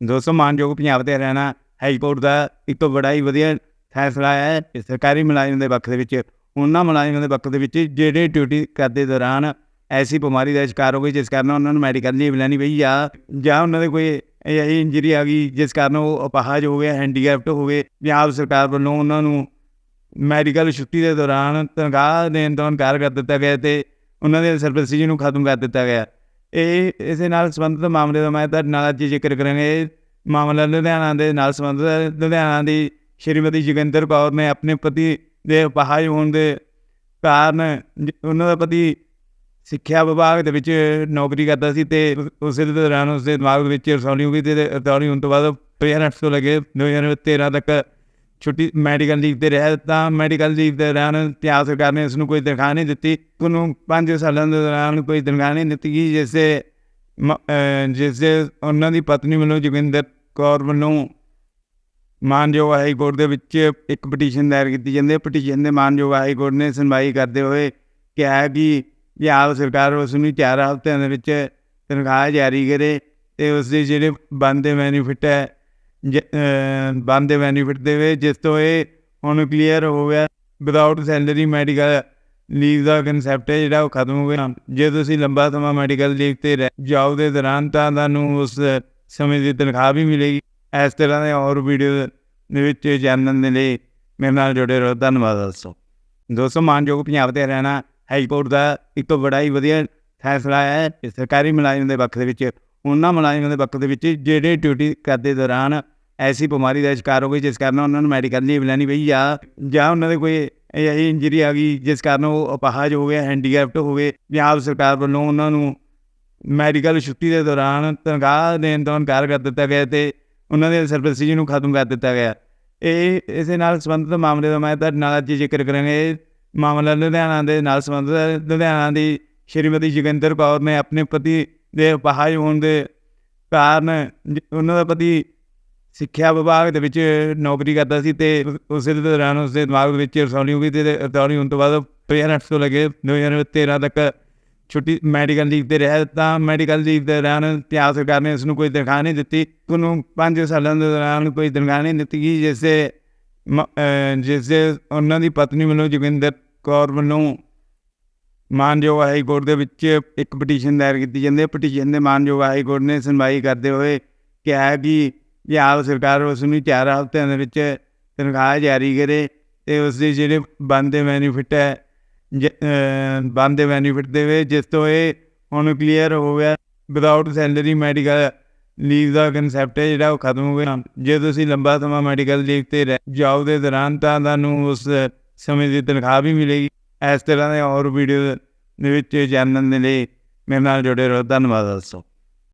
ਦੋਸਤੋ, ਮਾਨਯੋਗ ਪੰਜਾਬ ਤੇ ਹਰਿਆਣਾ ਹਾਈ ਕੋਰਟ ਦਾ ਇੱਕ ਬੜਾ ਹੀ ਵਧੀਆ ਫੈਸਲਾ ਹੈ ਕਿ ਸਰਕਾਰੀ ਮੁਲਾਜ਼ਮ ਦੇ ਪੱਖ ਦੇ ਵਿੱਚ, ਉਹਨਾਂ ਮੁਲਾਜ਼ਮਾਂ ਦੇ ਪੱਖ ਦੇ ਵਿੱਚ ਜਿਹੜੇ ਡਿਊਟੀ ਕਰਦੇ ਦੌਰਾਨ ਐਸੀ ਬਿਮਾਰੀ ਦਾ ਸ਼ਿਕਾਰ ਹੋ ਗਏ ਜਿਸ ਕਾਰਨ ਉਹਨਾਂ ਨੂੰ ਮੈਡੀਕਲ ਲੀਵ ਲੈਣੀ ਪਈ ਜਾਂ ਜਾਂ ਉਹਨਾਂ ਦੇ ਕੋਈ ਇਹੀ ਇੰਜਰੀ ਆ ਗਈ, ਜਿਸ ਕਾਰਨ ਉਹ ਅਪਾਹਜ ਹੋ ਗਏ ਹੈਂਡੀਕੈਪਟ ਹੋ ਗਏ ਪੰਜਾਬ ਸਰਕਾਰ ਵੱਲੋਂ ਉਹਨਾਂ ਨੂੰ ਮੈਡੀਕਲ ਛੁੱਟੀ ਦੇ ਦੌਰਾਨ ਤਨਖਾਹ ਦੇਣ ਤੋਂ ਇਨਕਾਰ ਕਰ ਦਿੱਤਾ ਗਿਆ ਤੇ ਉਹਨਾਂ ਦੇ ਸਰਵਿਸ ਨੂੰ ਖਤਮ ਕਰ ਦਿੱਤਾ ਗਿਆ। ਇਹ ਇਸ ਨਾਲ ਸੰਬੰਧਿਤ ਮਾਮਲੇ ਦਾ ਮੈਂ ਤੁਹਾਡੇ ਨਾਲ ਅੱਜ ਜ਼ਿਕਰ ਕਰਾਂਗੇ। ਇਹ ਮਾਮਲਾ ਲੁਧਿਆਣਾ ਦੇ ਨਾਲ ਸੰਬੰਧਿਤ ਲੁਧਿਆਣਾ ਦੀ ਸ਼੍ਰੀਮਤੀ ਜੋਗਿੰਦਰ ਕੌਰ ਨੇ ਆਪਣੇ ਪਤੀ ਦੇ ਅਪਾਹਜ ਹੋਣ ਦੇ ਕਾਰਨ ਉਹਨਾਂ ਦਾ ਪਤੀ ਸਿੱਖਿਆ ਵਿਭਾਗ ਦੇ ਵਿੱਚ ਨੌਕਰੀ ਕਰਦਾ ਸੀ ਤੇ ਉਸੇ ਦੇ ਦੌਰਾਨ ਉਸਦੇ ਦਿਮਾਗ ਵਿੱਚ ਰਸੌਲੀ ਹੋ ਗਈ ਤੇ ਰਸੌਲੀ ਹੋਣ ਤੋਂ ਬਾਅਦ ਪੇਰੈਂਟਸ ਤੋਂ ਲੱਗੇ 2013 ਤੱਕ ਛੁੱਟੀ ਮੈਡੀਕਲ ਲੀਵ ਤੇ ਰਿਹਾ ਤਾਂ ਮੈਡੀਕਲ ਲੀਵ ਦੇ ਦੌਰਾਨ ਪੰਜਾਬ ਸਰਕਾਰ ਨੇ ਉਸ ਨੂੰ ਕੋਈ ਤਨਖਾਹ ਨਹੀਂ ਦਿੱਤੀ। ਉਹਨੂੰ 5 ਸਾਲਾਂ ਦੇ ਦੌਰਾਨ ਕੋਈ ਤਨਖਾਹ ਨਹੀਂ ਦਿੱਤੀ ਗਈ ਜਿਸ ਜਿਸ ਉਹਨਾਂ ਦੀ ਪਤਨੀ ਵੱਲੋਂ ਜੋਗਿੰਦਰ ਕੌਰ ਵੱਲੋਂ ਮਾਨਯੋਗ ਹਾਈ ਕੋਰਟ ਦੇ ਵਿੱਚ ਇੱਕ ਪਟੀਸ਼ਨ ਦਾਇਰ ਕੀਤੀ ਜਾਂਦੀ ਹੈ। ਪਟੀਸ਼ਨ ਦੇ ਮਾਨਯੋਗ ਹਾਈ ਕੋਰਟ ਨੇ ਸੁਣਵਾਈ ਕਰਦੇ ਹੋਏ ਕਿਹਾ ਕਿ ਪੰਜਾਬ ਸਰਕਾਰ ਉਸ ਨੂੰ ਚਾਰ ਹਫ਼ਤਿਆਂ ਦੇ ਵਿੱਚ ਤਨਖਾਹ ਜਾਰੀ ਕਰੇ ਤੇ ਉਸ ਦੇ ਜਿਹੜੇ ਬੰਦੇ ਬੈਨੀਫਿਟ ਹੈ ਬੰਦ ਦੇ ਬੈਨੀਫਿਟ ਦੇਵੇ ਜਿਸ ਤੋਂ ਇਹ ਹੁਣ ਕਲੀਅਰ ਹੋ ਗਿਆ ਵਿਦਆਊਟ ਸੈਲਰੀ ਮੈਡੀਕਲ ਲੀਵ ਦਾ ਕਨਸੈਪਟ ਹੈ, ਜਿਹੜਾ ਉਹ ਖਤਮ ਹੋ ਗਿਆ। ਜੇ ਤੁਸੀਂ ਲੰਬਾ ਸਮਾਂ ਮੈਡੀਕਲ ਲੀਵ ਤੇ ਰਹਿ- ਜਾਓ ਦੇ ਦੌਰਾਨ ਤਾਂ ਤੁਹਾਨੂੰ ਉਸ ਸਮੇਂ ਦੀ ਤਨਖਾਹ ਵੀ ਮਿਲੇਗੀ। ਇਸ ਤਰ੍ਹਾਂ ਦੇ ਹੋਰ ਵੀਡੀਓ ਦੇ ਵਿੱਚ ਜਾਣਨ ਦੇ ਲਈ ਮੇਰੇ ਨਾਲ ਜੁੜੇ ਰਹੋ। ਧੰਨਵਾਦ ਦੋਸਤੋ। ਦੋਸਤੋ, ਮਾਨਯੋਗ ਪੰਜਾਬ ਤੇ ਹਰਿਆਣਾ ਹਾਈ ਕੋਰਟ ਦਾ ਇੱਕ ਬੜਾ ਹੀ ਵਧੀਆ ਫੈਸਲਾ ਹੈ। ਸਰਕਾਰੀ ਮੁਲਾਜ਼ਮ ਦੇ ਪੱਖ ਦੇ ਵਿੱਚ, ਉਹਨਾਂ ਮੁਲਾਜ਼ਮਾਂ ਦੇ ਪੱਖ ਦੇ ਵਿੱਚ ਜਿਹੜੇ ਡਿਊਟੀ ਕਰਦੇ ਦੌਰਾਨ ਐਸੀ ਬਿਮਾਰੀ ਦਾ ਸ਼ਿਕਾਰ ਹੋ ਗਏ ਜਿਸ ਕਾਰਨ ਉਹਨਾਂ ਨੂੰ ਮੈਡੀਕਲ ਲੀਵ ਲੈਣੀ ਪਈ ਜਾਂ ਜਾਂ ਉਹਨਾਂ ਦੇ ਕੋਈ ਇਹੀ ਇੰਜਰੀ ਆ ਗਈ, ਜਿਸ ਕਾਰਨ ਉਹ ਅਪਾਹਜ ਹੋ ਗਏ ਹੈਂਡੀਕੈਪਟ ਹੋ ਗਏ ਪੰਜਾਬ ਸਰਕਾਰ ਵੱਲੋਂ ਉਹਨਾਂ ਨੂੰ ਮੈਡੀਕਲ ਛੁੱਟੀ ਦੇ ਦੌਰਾਨ ਤਨਖਾਹ ਦੇਣ ਤੋਂ ਇਨਕਾਰ ਕਰ ਦਿੱਤਾ ਗਿਆ ਤੇ ਉਹਨਾਂ ਦੇ ਸਰਵਿਸਿਜ਼ ਨੂੰ ਖਤਮ ਕਰ ਦਿੱਤਾ ਗਿਆ। ਇਹ, ਇਸੇ ਨਾਲ ਸੰਬੰਧਿਤ ਮਾਮਲੇ ਦਾ ਮੈਂ ਤੁਹਾਡੇ ਨਾਲ ਅੱਜ ਜ਼ਿਕਰ ਕਰਾਂਗੇ। ਇਹ ਮਾਮਲਾ ਲੁਧਿਆਣਾ ਦੇ ਨਾਲ ਸੰਬੰਧਿਤ ਲੁਧਿਆਣਾ ਦੀ ਸ਼੍ਰੀਮਤੀ ਜੋਗਿੰਦਰ ਕੌਰ ਨੇ ਆਪਣੇ ਪਤੀ ਦੇ ਅਪਾਹਜ ਹੋਣ ਦੇ ਕਾਰਨ ਜ- ਉਹਨਾਂ ਦਾ ਪਤੀ ਸਿੱਖਿਆ ਵਿਭਾਗ ਦੇ ਵਿੱਚ ਨੌਕਰੀ ਕਰਦਾ ਸੀ ਤੇ ਉਸੇ ਦੇ ਦੌਰਾਨ ਉਸਦੇ ਦਿਮਾਗ ਵਿੱਚ ਰਸੌਲੀ ਹੋ ਗਈ ਤੇ ਰਸੌਲੀ ਹੋਣ ਤੋਂ ਬਾਅਦ ਪੇਰੈਂਟਸ ਤੋਂ ਲੱਗੇ 2013 ਤੱਕ ਛੁੱਟੀ ਮੈਡੀਕਲ ਲੀਵ ਤੇ ਰਿਹਾ ਤਾਂ ਮੈਡੀਕਲ ਲੀਵ ਦੇ ਦੌਰਾਨ ਤਿਆਰ ਸਰਕਾਰ ਨੇ ਉਸ ਨੂੰ ਕੋਈ ਤਨਖਾਹ ਨਹੀਂ ਦਿੱਤੀ। ਉਹਨੂੰ 5 ਸਾਲਾਂ ਦੇ ਦੌਰਾਨ ਕੋਈ ਤਨਖਾਹ ਨਹੀਂ ਦਿੱਤੀ ਗਈ ਜਿਸ ਦੇ ਮ- ਜਿਸ ਉਹਨਾਂ ਦੀ ਪਤਨੀ ਵੱਲੋਂ ਜੋਗਿੰਦਰ ਕੌਰ ਵੱਲੋਂ ਮਾਨਯੋਗ ਹਾਈ ਕੋਰਟ ਦੇ ਵਿੱਚ ਇੱਕ ਪਟੀਸ਼ਨ ਦਾਇਰ ਕੀਤੀ ਜਾਂਦੀ ਹੈ। ਪਟੀਸ਼ਨ ਦੇ ਮਾਨਯੋਗ ਹਾਈ ਕੋਰਟ ਨੇ ਸੁਣਵਾਈ ਕਰਦੇ ਹੋਏ ਕਿਹਾ ਕਿ ਪੰਜਾਬ ਸਰਕਾਰ ਉਸ ਨੂੰ ਚਾਰ ਹਫ਼ਤਿਆਂ ਦੇ ਵਿੱਚ ਤਨਖਾਹ ਜਾਰੀ ਕਰੇ ਤੇ ਉਸ ਦੇ ਜਿਹੜੇ ਬੰਦੇ ਬੈਨੀਫਿਟ ਹੈ ਬੰਦੇ ਬੈਨੀਫਿਟ ਦੇਵੇ ਜਿਸ ਤੋਂ ਇਹ ਹੁਣ ਕਲੀਅਰ ਹੋ ਗਿਆ ਵਿਦਆਊਟ ਸੈਲਰੀ ਮੈਡੀਕਲ ਲੀਵ ਦਾ ਕਨਸੈਪਟ ਹੈ ਜਿਹੜਾ ਉਹ ਖਤਮ ਹੋ ਗਿਆ। ਜੇ ਤੁਸੀਂ ਲੰਬਾ ਸਮਾਂ ਮੈਡੀਕਲ ਲੀਵ ਤੇ ਰਹਿ- ਜਾਓ ਦੇ ਦੌਰਾਨ ਤਾਂ ਤੁਹਾਨੂੰ ਉਸ ਸਮੇਂ ਦੀ ਤਨਖਾਹ ਵੀ ਮਿਲੇਗੀ। ਇਸ ਤਰ੍ਹਾਂ ਦੇ ਹੋਰ ਵੀਡੀਓ ਦੇ ਵਿੱਚ ਜਾਣਨ ਦੇ ਲਈ ਮੇਰੇ ਨਾਲ ਜੁੜੇ ਰਹੋ। ਧੰਨਵਾਦ ਦੋਸਤੋ।